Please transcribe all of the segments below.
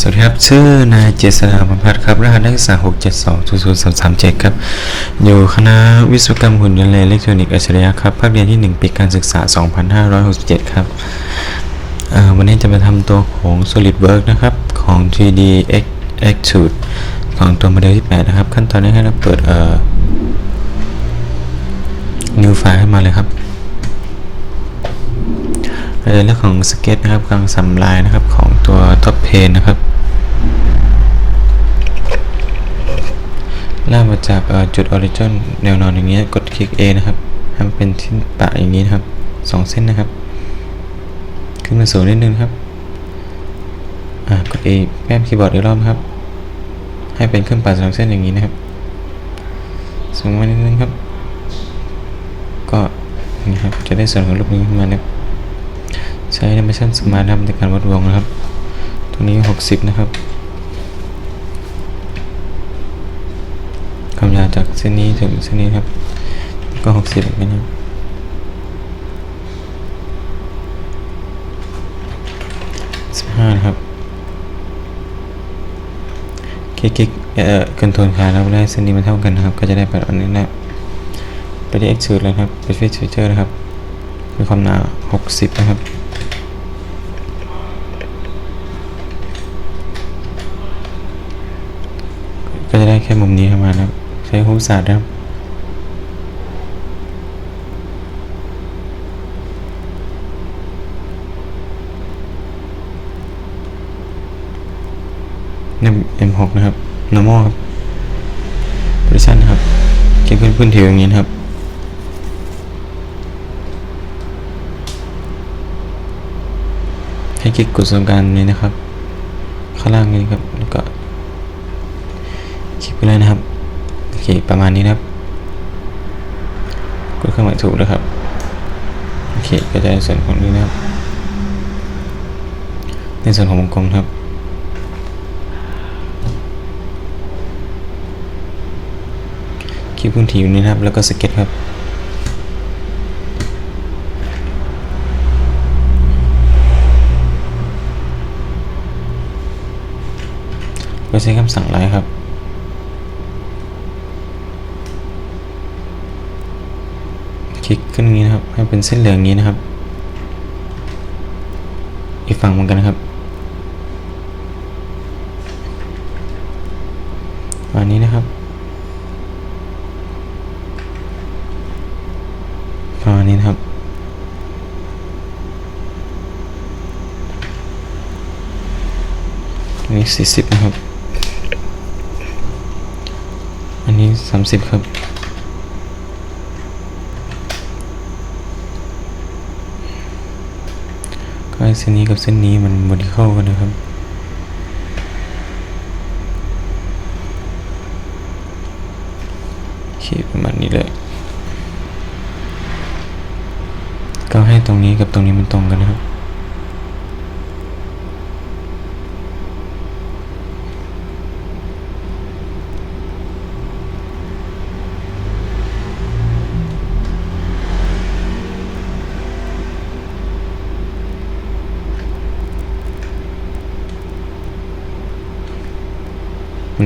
สวัสดีครับ ชื่อนายเจษฎาพันพัฒน์ครับ รหัสนักศึกษา6 7 2 0 0 3 3 7 ครับ อยู่คณะวิศวกรรมหุ่นยนต์และอิเล็กทรอนิกส์อัจฉริยะครับ ภาคเรียนที่ 1 ปีการศึกษา 2567 ครับเอ่อวันนี้จะมาทำตัวของ SolidWorks นะครับ ของ 3D X Extrude ของตัวโมเดลที่ 8 นะครับ ขั้นตอนนี้ให้เราเปิด new file ขึ้นมาเลยครับ เราจะเลือกของสเก็ตนะครับกลางสำลายนะครับของตัวท็อปเพนนะครับลากมาจากจุดออริจินแนวนอนอย่างนี้ยกดคลิก A นะครับให้มันเป็นชิ้นปะอย่างนี้นะครับสองเส้นนะครับ ขึ้นมาสูงนิดนึงครับอ่ากด A แป้มคีย์บอร์ดอีกรอบครับ ให้เป็นเครื่องปัดสองเส้นอย่างนี้นะครับสูงมานิดนึงครับ ก็นี่ครับจะได้ส่วนของรูปนี้ขึ้นมานะครับ ใช้ Animation Smart นะครับในการวัดวงนะครับ ตรงนี้ 60 นะครับความยาวจากเส้นนี้ถึงเส้นนี้ครับ ก็ 60เหมือนกันะครับ15นะครับ คลิกเอ่อคอนโทรลคาแล้วได้เส้นนี้มันเท่ากันนะครับ ก็จะได้แบบอันนี้นะไปที่ Extrude เลยครับ ไป Fit Feature นะครับ มีความหนา 60 นะครับ ก็จะได้แค่มุมนี้เข้ามานะครับ ใช้ฮูศาสตร์นะครับนี่ M6 นะครับ normal ครับ position ครับเก็บขึ้นพื้นผิวอย่างนี้นครับให้คลิกกดสมการนี้นะครับ ข้างล่างนี้ครับแล้วก็ ไปเลยนะครับ โอเค ประมาณนี้นะครับ กดเครื่องหมายถูกนะครับ โอเค ก็จะในส่วนของนี้นะครับ ในส่วนของวงกลมครับคลิกพื้นที่อยู่นี้นะครับ แล้วก็สเก็ตครับก็ใช้คำสั่งไลน์ครับ คลิก ขึ้นงี้นะครับ ให้เป็นเส้นเหลืองงี้นะครับ อีกฝั่งเหมือนกันนะครับอันนี้นะครับประมาณนี้นะครับ อันนี้สี่สิบนะครับ อันนี้สามสิบครับ ก็เส้นนี้กับเส้นนี้มันบริเข้ากันนะครับโอเคประมาณนี้เลยก็ให้ตรงนี้กับตรงนี้มันตรงกันนะครับ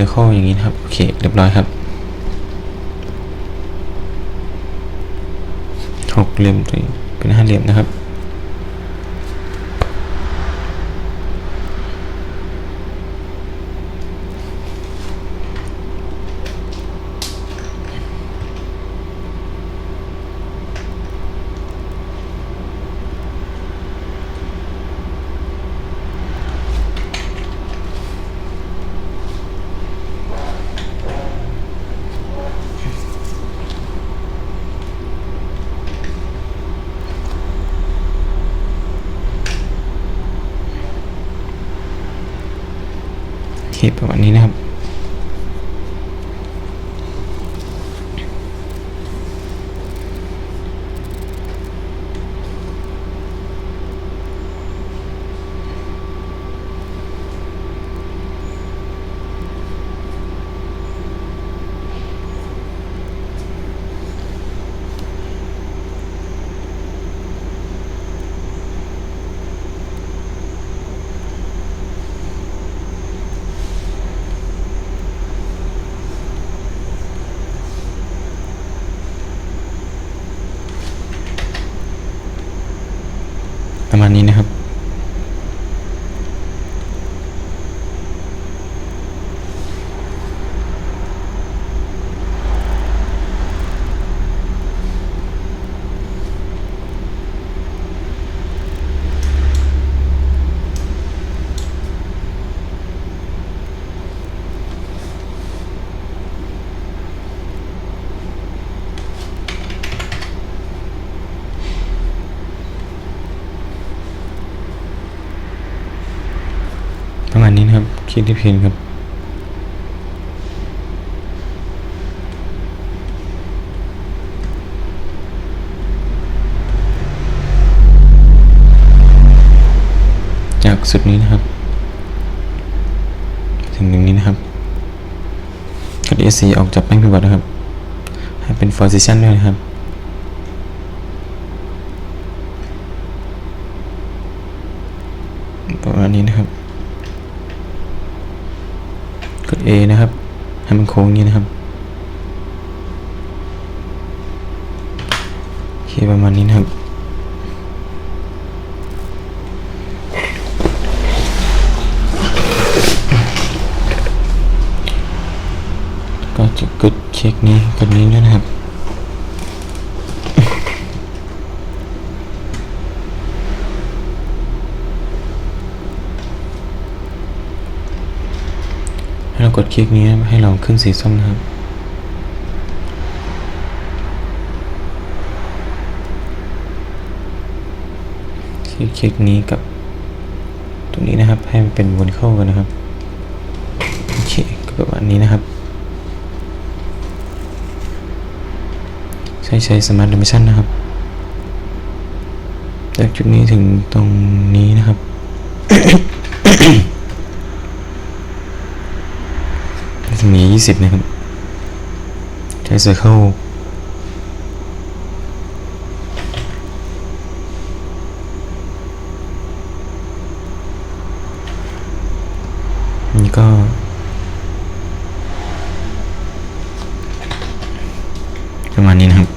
มันจะเข้าอย่างนี้นะครับ โอเค เรียบร้อยครับหกเหลี่ยมตัวเป็นห้าเหลี่ยมนะครับ ประมาณนี้นะครับ โประมาณนี้นะ คลิกที่เพนครับ จากสุดนี้นะครับ ถึงตรงนี้นะครับกด ESC ออกจากแป้งพิบัตินะครับ ให้เป็น position ด้วยนะครับประมาณนี้นะครับ กด A นะครับ ให้มันโค้งอย่างนี้นะครับโอเคประมาณนี้นะครับก็จะกดเช็คนี้กดนี้ด้วยนะครับ ให้เรา กดคลิกนี้ให้เราขึ้นสีส้มนะครับ คลิกคลิกนี้กับตรงนี้นะครับ ให้มันเป็นวนเข้ากันนะครับ โอเคก็ประมาณนี้นะครับ ใช้ใช้ Smart Dimension นะครับ จากจุดนี้ถึงตรงนี้นะครับ จะ มี 20 นะครับ ใช้ Circle นี่ก็ประมาณนี้นะครับ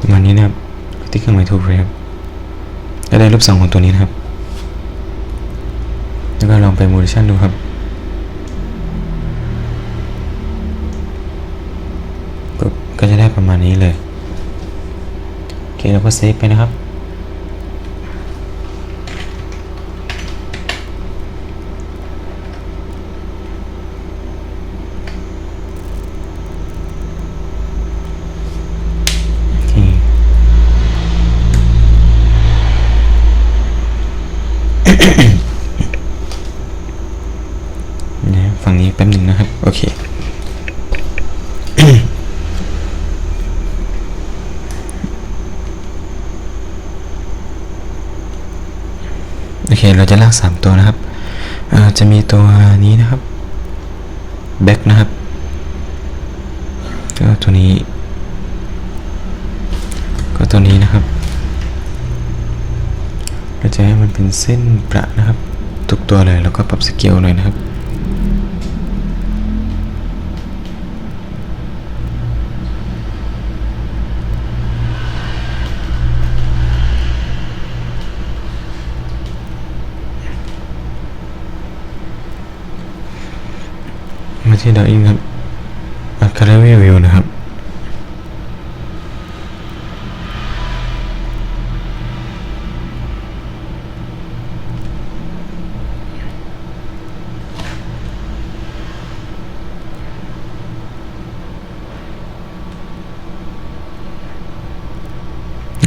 ประมาณนี้นะครับที่เครื่องหมายถูกเลยครับแล้วได้รูปสองของตัวนี้นะครับ แล้วก็ลองไปโมดิชันดูครับก็ก็จะได้ประมาณนี้เลย โอเคเราก็เซฟไปนะครับ โอเค นะฝั่งนี้แป๊บหนึ่งนะครับ โอเค โอเค เรากสามตัวนะครับจะมีตัวนี้นะครับแบ็กนะครับก็ตัวนี้ ก็ตัวนี้นะครับเราจะให้มันเป็นเส้นประนะครับ ทุกตัวเลยแล้วก็ปรับสเกลเลยนะครับ ที่ดาวอินครับอัคาเดมี่วิวนะครับ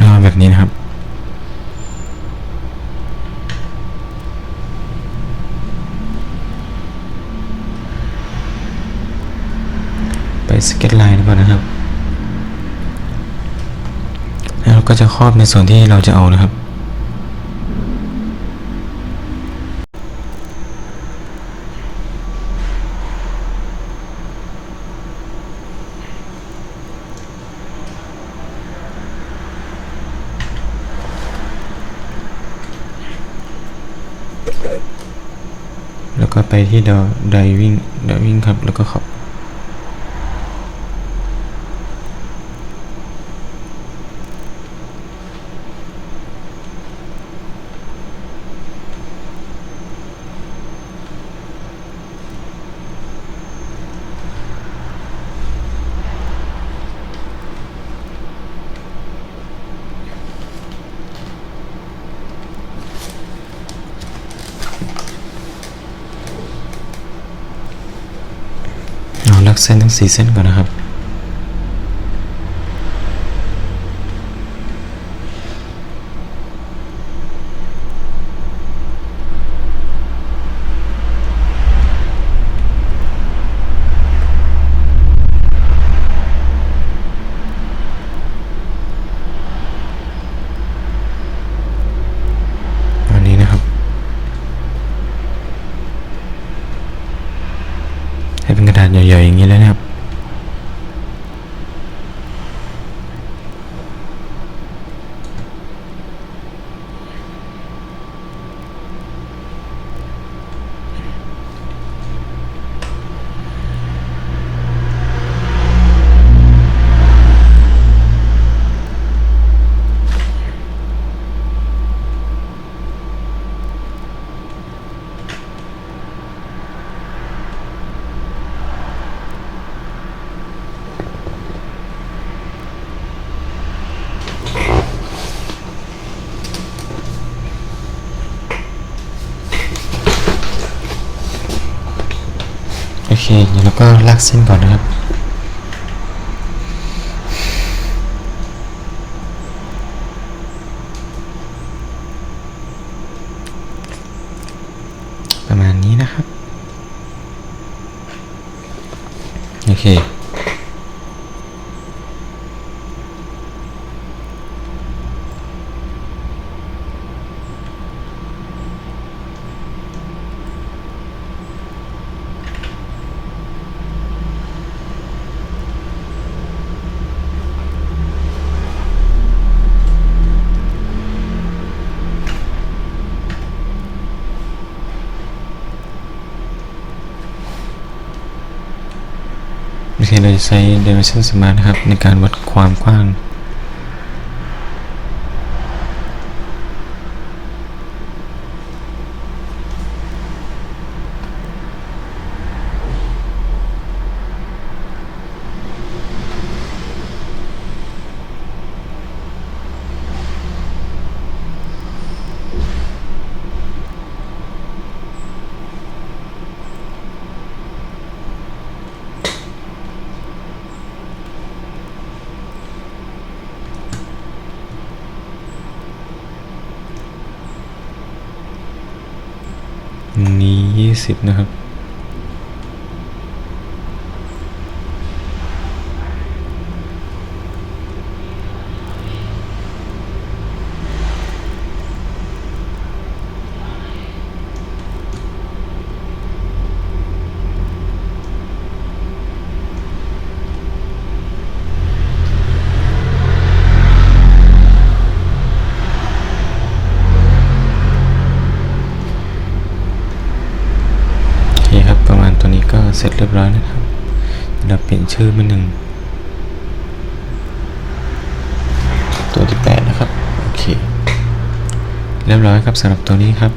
อ่าแบบนี้นะครับ ไปสเก็ตไลน์ก่อนนะครับแล้วเราก็จะครอบในส่วนที่เราจะเอานะครับ แล้วก็ไปที่ดอ diving diving ครับ แล้วก็ขับ โเส้นทั้งสี่เส้นก่อนนะครับ ให้เป็นกระดใหญ่ๆอย่างนี้เลยนะครับ เคแล้วก็ลากเส้นก่อนนะครับ ประมาณนี้นะครับ โอเค โอ เราจะใช้ dimension smart นะครับในการวัดความกว้าง นี้ยี่สิบนะครับ โอเคครับ ประมาณตัวนี้ก็เสร็จเรียบร้อยนะครับเราเปลี่ยน ชื่อมาหนึ่งตัวที่แปดนะครับ โอเค เรียบร้อยครับสำหรับตัวนี้ครับ